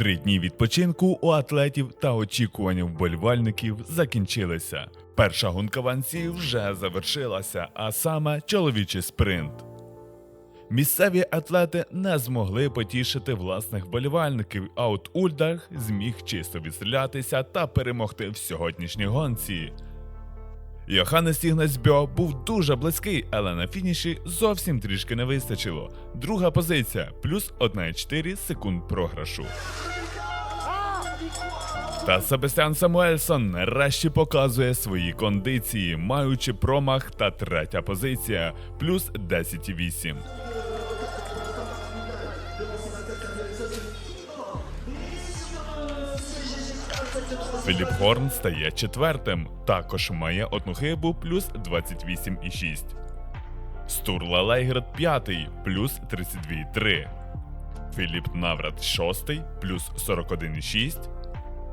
Три дні відпочинку у атлетів та очікування вболівальників закінчилися. Перша гонка ванці вже завершилася, а саме чоловічий спринт. Місцеві атлети не змогли потішити власних вболівальників, а от Ульдах зміг чисто відстрілятися та перемогти в сьогоднішній гонці. Йоханнес Ігнацьбьо був дуже близький, але на фініші зовсім трішки не вистачило. Друга позиція плюс 1,4 секунд програшу. Та Себастьян Самуельсон нарешті показує свої кондиції, маючи промах та третя позиція плюс 10,8. Філіп Хорн стає четвертим, також має одну хибу плюс 28,6. Стурла Лейград п'ятий плюс 32,3. Філіп Наврат шостий плюс 41,6.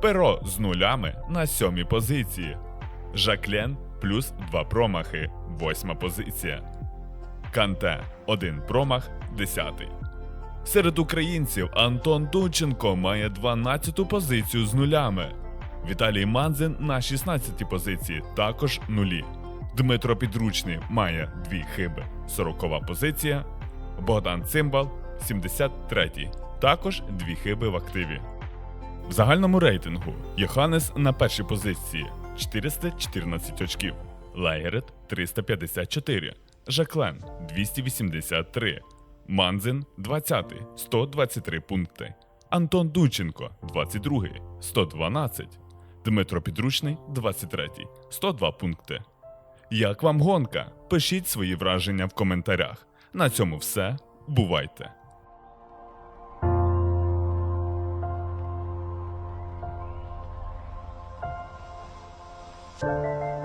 Перо з нулями на сьомій позиції. Жаклен плюс 2 промахи, восьма позиція. Канте один промах, десятий. Серед українців Антон Дунченко має 12-ту позицію з нулями. Віталій Манзин на 16-й позиції, також нулі. Дмитро Підручний має дві хиби, 40 позиція. Богдан Цимбал 73-й, також дві хиби в активі. В загальному рейтингу Йоханнес на першій позиції 414 очків, Лайгерет 354, Жаклен 283, Манзин 20, 123 пункти, Антон Дученко 22, 112, Дмитро Підручний 23, 102 пункти. Як вам гонка? Пишіть свої враження в коментарях. На цьому все. Бувайте! Thank